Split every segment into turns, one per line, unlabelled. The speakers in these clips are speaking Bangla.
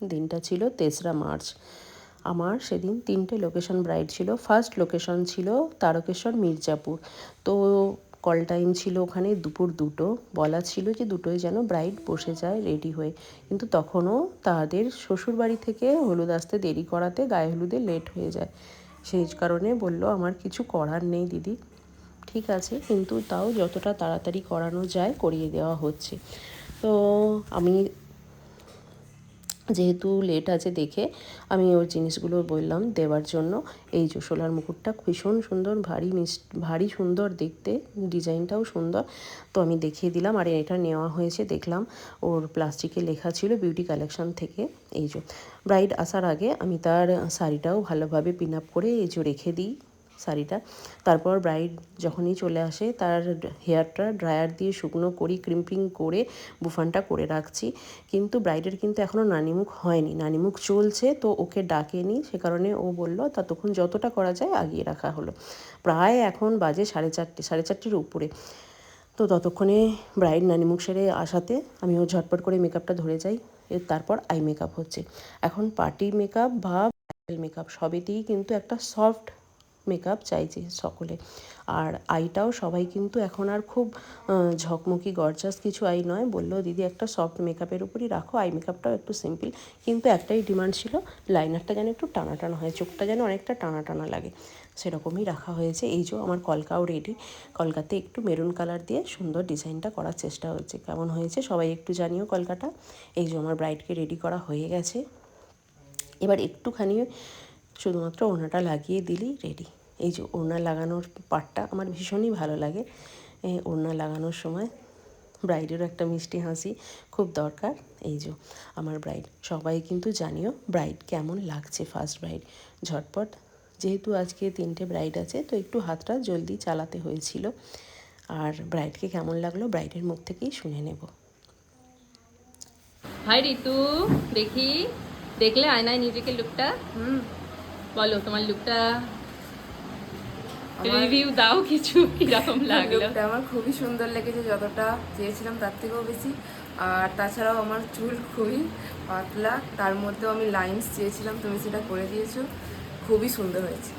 দিনটা ছিল তেসরা মার্চ। আমার সেদিন তিনটে লোকেশন ব্রাইড ছিল। ফার্স্ট লোকেশন ছিল তারকেশ্বর মির্জাপুর। তো কল টাইম ছিল ওখানে দুপুর দুটো। বলা ছিল যে দুটোই যেন ব্রাইড বসে যায় রেডি হয়ে। কিন্তু তখনও তাদের শ্বশুরবাড়ি থেকে হলুদ আসতে দেরি করাতে গায়ে হলুদে লেট হয়ে যায়। সেই কারণে বলল, আমার কিছু করার নেই দিদি। ঠিক আছে, কিন্তু তাও যতটা তাড়াতাড়ি করানো যায় করিয়ে দেওয়া হচ্ছে। তো আমি যেহেতু লেট আছে দেখে আমি ওর জিনিসগুলো বললাম দেওয়ার জন্য। এই যে সোলার মুকুটটা ভীষণ সুন্দর, ভারী মিস, ভারী সুন্দর দেখতে, ডিজাইনটাও সুন্দর। তো আমি দেখিয়ে দিলাম আর এটা নেওয়া হয়েছে, দেখলাম ওর প্লাস্টিকে লেখা ছিল বিউটি কালেকশন থেকে। এই যে ব্রাইড আসার আগে আমি তার শাড়িটাও ভালোভাবে পিন আপ করে এই যে রেখে দিই। শাড়িটা। তারপর ব্রাইড যখনই চলে আসে, তার হেয়ারটা ড্রায়ার দিয়ে শুকনো করি ক্রিম্পিং করে, বুফানটা করে রাখছি। কিন্তু ব্রাইডের কিন্তু এখনও নানিমুখ হয়নি। নানিমুখ চলছে, তো ওকে ডাকেনি। সে কারণে ও বলল, ততক্ষণ যতটা করা যায় আগিয়ে রাখা হলো। প্রায় এখন বাজে সাড়ে চারটে, সাড়ে চারটের উপরে। তো ততক্ষণে ব্রাইড নানিমুখ সেরে আসাতে আমি ও ঝটপট করে মেকআপটা ধরে যাই। এর তারপর আই মেকআপ হচ্ছে। এখন পার্টি মেকআপ বা মেকআপ সবেতেই কিন্তু একটা সফট মেকআপ চাইছে সকলে। আর আইটাও সবাই কিন্তু এখন আর খুব ঝকমকি, গরজাস কিছু আই নয়। বলল, দিদি, একটা সফট মেকআপের উপরই রাখো। আই মেকআপটাও একটু সিম্পল কিন্তু একটাই ডিমান্ড ছিল লাইনারটা যেন একটু টানা টানা হয়, চোখটা যেন অনেকটা টানা টানা লাগে। সেরকমই রাখা হয়েছে। এই যে আমার কলকাও রেডি কলকাতে একটু মেরুন কালার দিয়ে সুন্দর ডিজাইনটা করার চেষ্টা হচ্ছে। কেমন হয়েছে সবাই একটু জানিও কলকাতা। এই যে আমার ব্রাইডকে রেডি করা হয়ে গেছে। এবার একটুখানি শুধুমাত্র ওনাটা লাগিয়ে দিলেই রেডি এই যে ওড়না লাগানোর পার্টটা আমার ভীষণই ভালো লাগে। ওড়না লাগানোর সময় ব্রাইডেরও একটা মিষ্টি হাসি খুব দরকার। এই যে আমার ব্রাইড, সবাই কিন্তু জানিও ব্রাইড কেমন লাগছে ফার্স্ট ব্রাইড ঝটপট, যেহেতু আজকে তিনটে ব্রাইড আছে, তো একটু হাতটা জলদি চালাতে হয়েছিল। আর ব্রাইডকে কেমন লাগল ব্রাইডের মুখ থেকেই শুনে নেব।
হাই ঋতু, দেখি, দেখলে আয়নায় নিজেকে লুকটা
হুম,
বলো তোমার লুকটা রিভিউ দাও কিছু কীরকম লাগল?
লুকটা আমার খুবই সুন্দর লেগেছে যতটা চেয়েছিলাম তার থেকেও বেশি। আর তাছাড়াও আমার চুল খুবই পাতলা তার মধ্যেও আমি লাইন্স চেয়েছিলাম তুমি সেটা করে দিয়েছ। খুবই সুন্দর হয়েছে।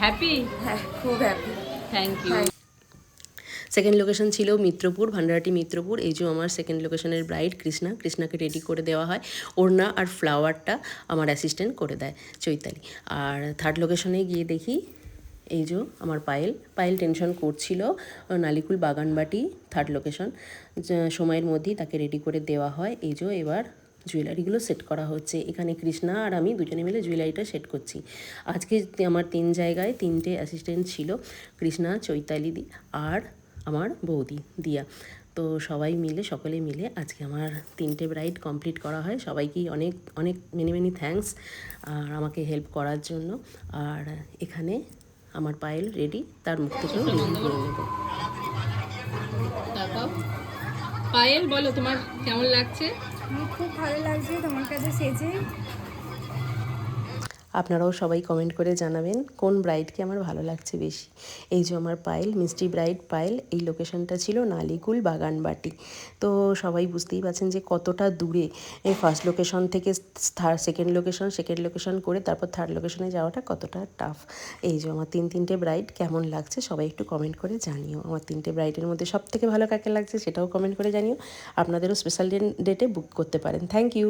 হ্যাপি
হ্যাঁ খুব happy
thank you
second location ছিল মিত্রপুর ভান্ডারাটি মিত্রপুর। এই যে আমার সেকেন্ড লোকেশনের ব্রাইড কৃষ্ণা। কৃষ্ণাকে রেডি করে দেওয়া হয়। ওড়না আর ফ্লাওয়ারটা আমার অ্যাসিস্ট্যান্ট করে দেয় চৈতালি। আর থার্ড লোকেশনে গিয়ে দেখি এই যে আমার পায়েল পায়েল টেনশন করছিল নালিকুল বাগানবাটি থার্ড লোকেশন সময়ের মধ্যেই তাকে রেডি করে দেওয়া হয়। এই যে এবার জুয়েলারিগুলো সেট করা হচ্ছে। এখানে কৃষ্ণা আর আমি দুজনে মিলে জুয়েলারিটা সেট করছি। আজকে আমার তিন জায়গায় তিনটে অ্যাসিস্ট্যান্ট ছিল, কৃষ্ণা, চৈতালি আর আমার বৌদি, দিয়া। তো সবাই মিলে, সকলে মিলে আজকে আমার তিনটে ব্রাইড কমপ্লিট করা হয়। সবাইকেই অনেক অনেক মেনি মেনি থ্যাঙ্কস আর আমাকে হেল্প করার জন্য। আর এখানে আমার পায়েল রেডি তার মুখ থেকে রেডি করে নেব।
তারপর? পায়েল বলো তোমার কেমন লাগছে?
খুব ভালো লাগছে তোমার কাছে সেজে।
আপনারাও সবাই কমেন্ট করে জানাবেন কোন ব্রাইডকে আমার ভালো লাগছে বেশি। এই যে আমার পায়েল মিষ্টি ব্রাইড পায়েল এই লোকেশনটা ছিল নালিকুল বাগানবাটি। তো সবাই বুঝতেই পারছেন যে কতটা দূরে। এই ফার্স্ট লোকেশন থেকে third second location second location করে তারপর থার্ড লোকেশনে যাওয়াটা কতটা টাফ এই যে আমার তিন, তিনটে ব্রাইড কেমন লাগছে সবাই একটু কমেন্ট করে জানিও। আমার তিনটে ব্রাইডের মধ্যে সব থেকে ভালো কাকে লাগছে সেটাও কমেন্ট করে জানিও। আপনাদেরও স্পেশাল ডেটে বুক করতে পারেন। Thank you